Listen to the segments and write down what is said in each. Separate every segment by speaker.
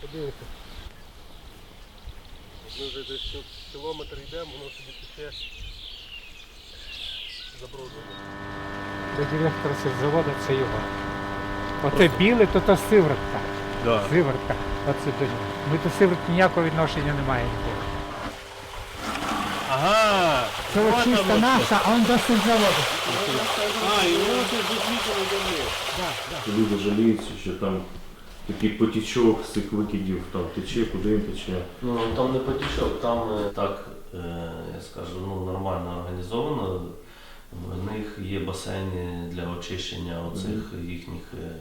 Speaker 1: Подивимося. Ми вже десь кілометр йдемо, воно собі тече забруднено.
Speaker 2: Це директор сільзаводу це його. Оце біле, то та сиворотка.
Speaker 1: Да.
Speaker 2: Сиворотка. Оце до нього. Ми до сиворотки ніякого відношення не маємо.
Speaker 1: Ага.
Speaker 2: Це от чисто наша, а он до сільзаводу.
Speaker 1: А, і воно це до них.
Speaker 3: Люди жаліються, що там такий потічок з цих викидів там тече, куди він тече.
Speaker 4: Ну там не потічок, там е, так, е, я скажу, ну нормально організовано. В них є басейни для очищення оцих їхніх, е,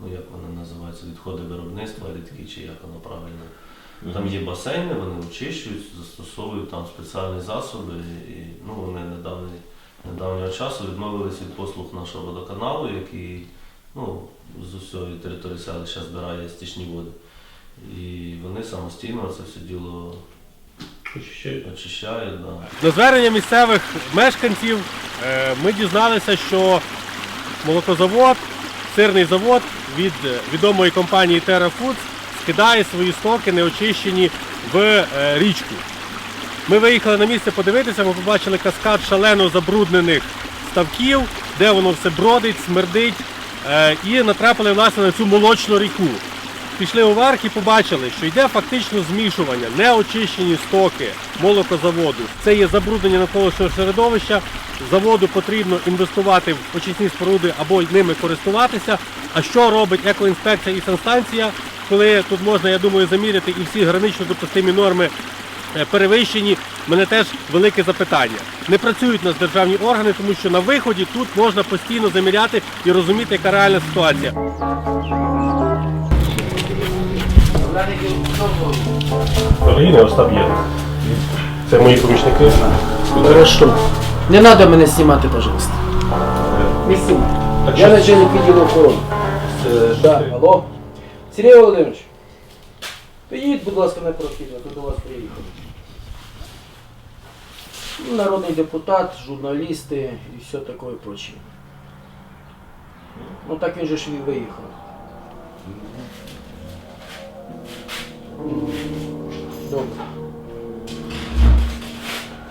Speaker 4: ну як вони називаються, відходи виробництва рідкі, чи як воно правильно. Там є басейни, вони очищують, застосовують там спеціальні засоби. І, ну, вони недавно, недавнього часу відмовились від послуг нашого водоканалу, який ну, з усієї території селища збирає стічні води. І вони самостійно це все діло очищають. Да.
Speaker 1: На звернення місцевих мешканців е, ми дізналися, що молокозавод, сирний завод від відомої компанії Terra Foods скидає свої стоки неочищені в е, річку. Ми виїхали на місце подивитися, ми побачили каскад шалено забруднених ставків, де воно все бродить, смердить, і натрапили власне на цю молочну ріку. Пішли уверх і побачили, що йде фактично змішування, неочищені стоки молокозаводу. Це є забруднення навколишнього середовища. Заводу потрібно інвестувати в очисні споруди або ними користуватися. А що робить екоінспекція і санстанція, коли тут можна, я думаю, заміряти і всі гранично допустимі норми е, перевищені, в мене теж велике запитання. Не працюють у нас державні органи, тому що на виході тут можна постійно заміряти і розуміти, яка реальна ситуація. Україна ось є. Це мої помічники.
Speaker 5: Хорошо. Не надо мене знімати, пожалуйста. Не знімай. Я начальник відділу охорони. Да, алло. Сергій Володимирович. Підіть, будь ласка, на прохідно, тут до вас приїхали. Народний депутат, журналісти і все таке і прочее. Ну так він же ж і виїхав. Добре.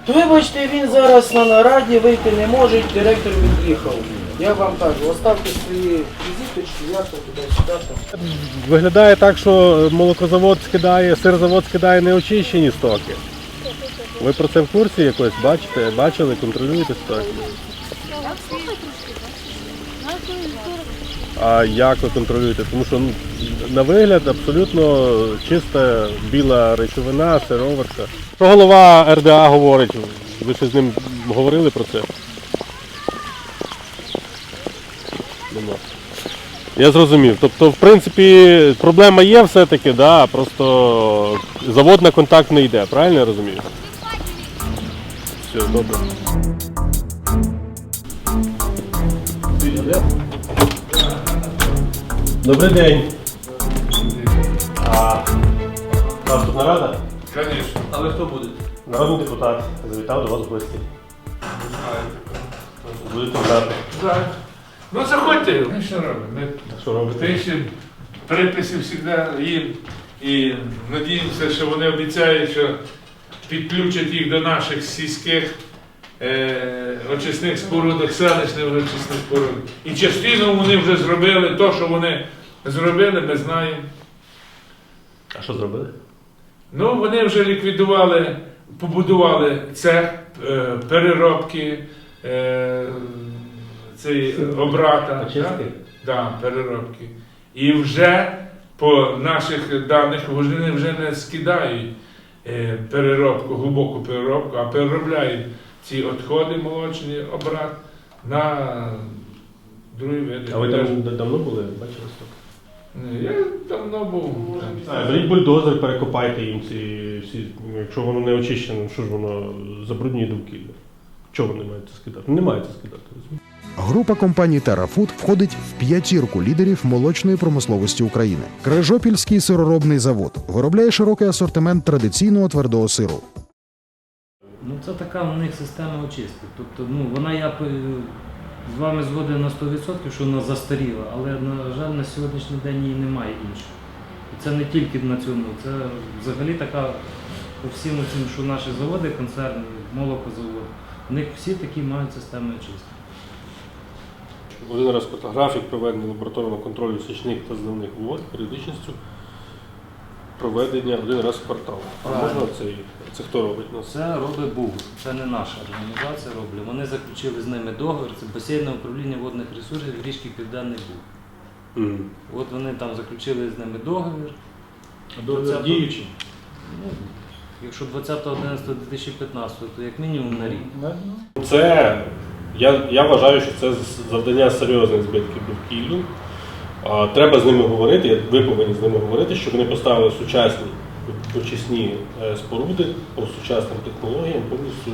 Speaker 5: То вибачте, він зараз на нараді вийти не може, директор від'їхав. Я вам кажу, оставте свої візиточки, я там туди-сюди.
Speaker 1: Виглядає так, що молокозавод скидає, сирзавод скидає неочищені стоки. Ви про це в курсі якось бачите, бачили, контролюєте ситуацію? А як ви контролюєте? Тому що ну, на вигляд абсолютно чиста біла речовина, сироварка. Що голова РДА говорить? Ви ще з ним говорили про це? Нема. Я зрозумів. Тобто, в принципі, проблема є все-таки, да, просто завод на контакт не йде, правильно я розумію? Все, добре. Добрий день. А у вас тут нарада?
Speaker 6: Конечно. А ви хто будете?
Speaker 1: Народний депутат завітав до вас в гості. Будете знати.
Speaker 6: Так. Ну заходьте, ми що робимо? Ми
Speaker 1: Що робите?
Speaker 6: пишемо приписи завжди їм і надіємося, що вони обіцяють, що підключать їх до наших сільських е, очисних спорудок, селищних очисних споруд. І частину вони вже зробили, то, що вони зробили, ми знаємо.
Speaker 1: А що зробили?
Speaker 6: Ну, вони вже ліквідували, побудували цех е, переробки е, цей обрата.
Speaker 1: Очистки?
Speaker 6: так? Да, переробки. І вже по наших даних вони вже не скидають переробку, глибоку переробку, а переробляють ці відходи молочні обрат на другі види.
Speaker 1: А ви там давно були? Бачили стоп?
Speaker 6: Ні, Я давно був.
Speaker 1: Беріть бульдозер, перекопайте їм ці всі. Якщо воно не очищено, що ж воно забруднює довкілля? Чого вони мають це скидати? Не мають це скидати.
Speaker 7: Група компаній TerraFood входить в п'ятірку лідерів молочної промисловості України. Крижопільський сироробний завод виробляє широкий асортимент традиційного твердого сиру.
Speaker 8: Ну це така у них система очистки. Тобто, ну вона я е, з вами згоден на 100%, що вона застаріла, але на жаль, на сьогоднішній день її немає іншої. І це не тільки на цьому, це взагалі така по всім цим, що наші заводи, концерни, молокозавод, у них всі такі мають системи очистки.
Speaker 1: Один раз фотографік проведення лабораторного контролю січних та зливних вод періодичністю проведення один раз в квартал. А
Speaker 8: Правильно.
Speaker 1: можна це, це хто робить нас?
Speaker 8: Це робить БУ, це не наша організація роблять. Вони заключили з ними договір, це басейне управління водних ресурсів річки Південний Буг.
Speaker 1: Мгм.
Speaker 8: От вони там заключили з ними договір.
Speaker 1: Договір діючий?
Speaker 8: Ну, якщо 20.11.2015, то як мінімум на рік.
Speaker 1: Це я, я вважаю, що це завдання серйозних збитків довкіллю. Треба з ними говорити, ви повинні з ними говорити, щоб вони поставили сучасні очисні е, споруди по сучасним технологіям повністю